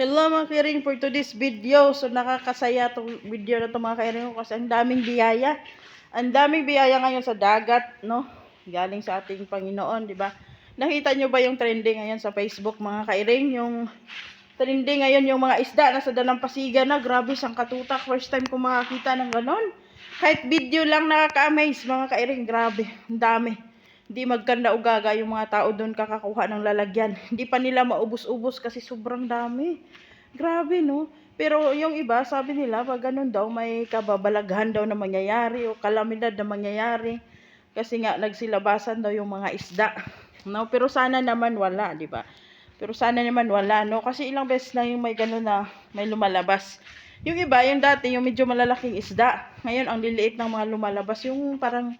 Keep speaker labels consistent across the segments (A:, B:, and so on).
A: Hello mga kairing for today's video. So nakakasaya tong video na to mga kairing ko kasi ang daming biyaya. Ang daming biyaya ngayon sa dagat, no? Galing sa ating Panginoon, di ba? Nakita nyo ba yung trending ngayon sa Facebook mga kairing? Yung trending ngayon yung mga isda na sa dalampasigan na. Grabe, sang katutak. First time ko makakita ng ganon. Kahit video lang nakaka-amaze mga kairing. Grabe, ang dami. Hindi magkanda ugaga yung mga tao doon kakakuha ng lalagyan. Hindi pa nila maubos-ubos kasi sobrang dami. Grabe, no? Pero yung iba, sabi nila, pag ganun daw, may kababalaghan daw na mangyayari o kalamidad na mangyayari. Kasi nga, nagsilabasan daw yung mga isda. No? Pero sana naman wala, di ba? Pero sana naman wala, no? Kasi ilang beses na yung may ganun na may lumalabas. Yung iba, yung dati, yung medyo malalaking isda. Ngayon, ang liliit ng mga lumalabas, yung parang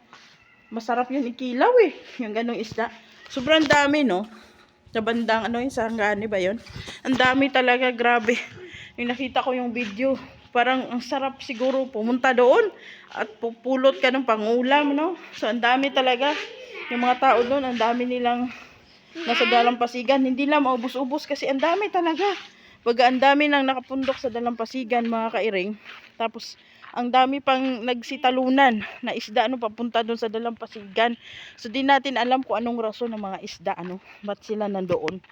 A: masarap yun ikilaw eh. Yung ganong isda. Sobrang dami, no? Sa bandang, ano yung sarangani ba yun? Ang dami talaga, grabe. Yung nakita ko yung video, parang ang sarap siguro pumunta doon at pupulot ka ng pangulam, no? So, ang dami talaga. Yung mga tao doon, ang dami nilang nasa dalampasigan. Hindi lang maubos-ubos kasi ang dami talaga. Baga, ang dami nang nakapundok sa dalampasigan, mga kairing. Tapos, ang dami pang nagsitalunan na isda ano papunta doon sa dalampasigan. So di natin alam kung anong rason ng mga isda ano, ba't sila nandoon.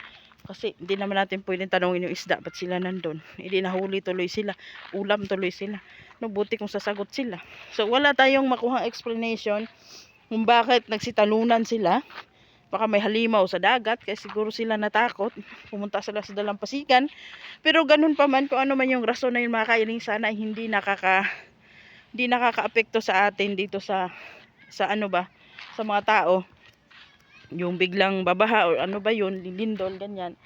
A: Kasi hindi naman natin pwedeng tanongin yung isda ba't sila nandoon. Hindi nahuli tuloy sila, ulam tuloy sila. No, buti kung sasagot sila. So wala tayong makuhang explanation kung bakit nagsitalunan sila. Baka may halimaw sa dagat kaya siguro sila natakot. Pumunta sila sa dalampasigan. Pero ganun pa man kung ano man yung rason na yun mga kailing sana hindi nakaka hindi nakakaapekto sa atin dito sa sa ano ba sa mga tao. Yung biglang babaha or ano ba yun lilindol ganyan.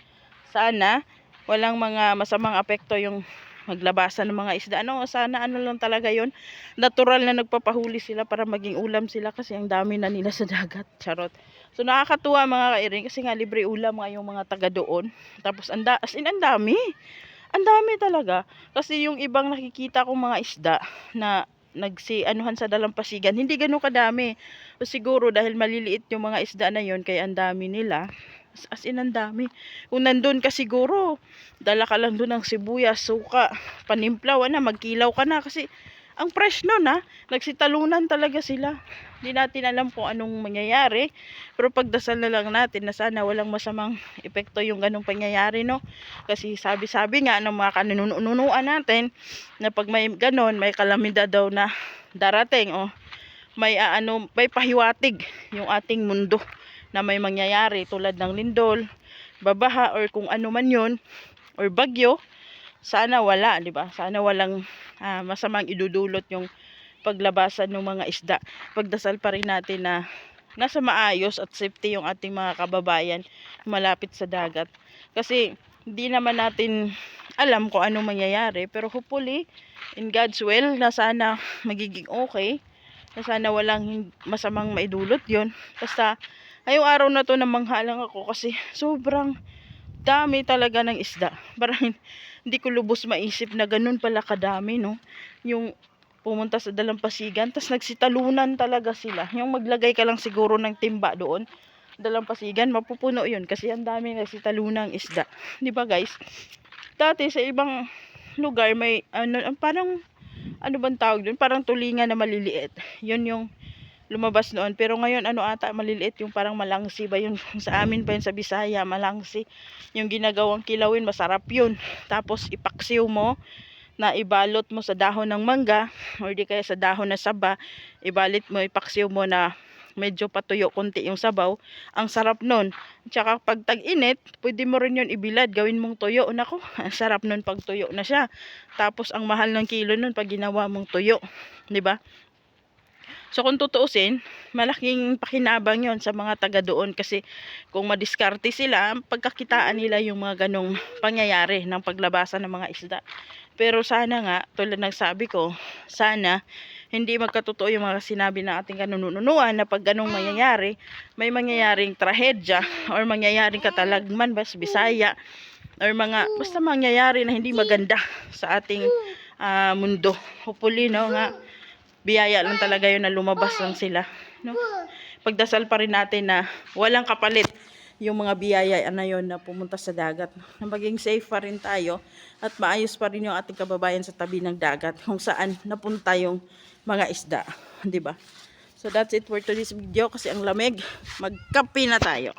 A: Sana walang mga masamang apekto yung maglabasan ng mga isda. Ano sana ano lang talaga yon natural na nagpapahuli sila para maging ulam sila kasi ang dami na nila sa dagat. Charot. So nakakatuwa mga kairing kasi nga libre ulam nga mga taga doon. Tapos anda as in ang dami. Ang dami talaga. Kasi yung ibang nakikita kong mga isda na nagsi anuhan sa dalampasigan. Hindi ganun kadami. O siguro dahil maliliit yung mga isda na yon kaya ang dami nila. As, in ang dami. Kung nandun ka siguro dala ka lang doon ng sibuyas suka panimpla na magkilaw ka na. Kasi ang fresh nun ha nagsitalunan talaga sila. Hindi natin alam kung anong mangyayari. Pero pagdasal na lang natin na sana walang masamang epekto yung ganong pangyayari no? Kasi sabi-sabi nga ng mga kanununuan natin na pag may ganon may kalamidad daw na darating o may ah, ano may pahiwatig yung ating mundo na may mangyayari tulad ng lindol babaha or kung ano man yun or bagyo sana wala di ba? Sana walang ah, masamang idudulot yung paglabasan ng mga isda. Pagdasal pa rin natin na nasa maayos at safety yung ating mga kababayan malapit sa dagat. Kasi hindi naman natin alam kung ano mangyayari pero hopefully in God's will na sana magiging okay na sana walang masamang maidulot yon basta ngayong araw na to namanghalang ako kasi sobrang dami talaga ng isda. Parang hindi ko lubos maisip na ganun pala kadami no? Yung pumunta sa dalampasigan tas nagsitalunan talaga sila. Yung maglagay ka lang siguro ng timba doon dalampasigan mapupuno yun kasi ang dami nagsitalunang isda. Di ba guys? Dati sa ibang lugar may ano parang ano bang tawag doon parang tulingan na maliliit. Yun yung lumabas noon. Pero ngayon ano ata maliliit yung parang malangsi ba yun? Sa amin pa yun? Sa Bisaya malangsi. Yung ginagawang kilawin masarap yun. Tapos ipaksiw mo na ibalot mo sa dahon ng mangga or di kaya sa dahon na saba ibalit mo ipaksiw mo na medyo patuyo konti yung sabaw. Ang sarap nun. Tsaka pag tag-init pwede mo rin yun ibilad. Gawin mong tuyo. Nako ang sarap nun pag tuyo na siya. Tapos ang mahal ng kilo nun pag ginawa mong tuyo. Ba So kung tutuusin, malaking pakinabang yon sa mga taga doon kasi kung madiskarte sila, pagkakitaan nila yung mga ganong pangyayari ng paglabasan ng mga isda. Pero sana nga, tulad ng sabi ko, sana hindi magkatotoo yung mga sinabi ng ating kanununuan na pag ganong mangyayari, may mangyayaring trahedya or mangyayaring katalagman ba sa Bisaya or mga basta mangyayari na hindi maganda sa ating ah, mundo. Hopefully, no, nga biyaya lang talaga yun na lumabas lang sila. No? Pagdasal pa rin natin na walang kapalit yung mga biyaya na yon na pumunta sa dagat. Na maging safe pa rin tayo at maayos pa rin yung ating kababayan sa tabi ng dagat kung saan napunta yung mga isda. ba? So that's it for today's video kasi ang lamig. Magkape na tayo.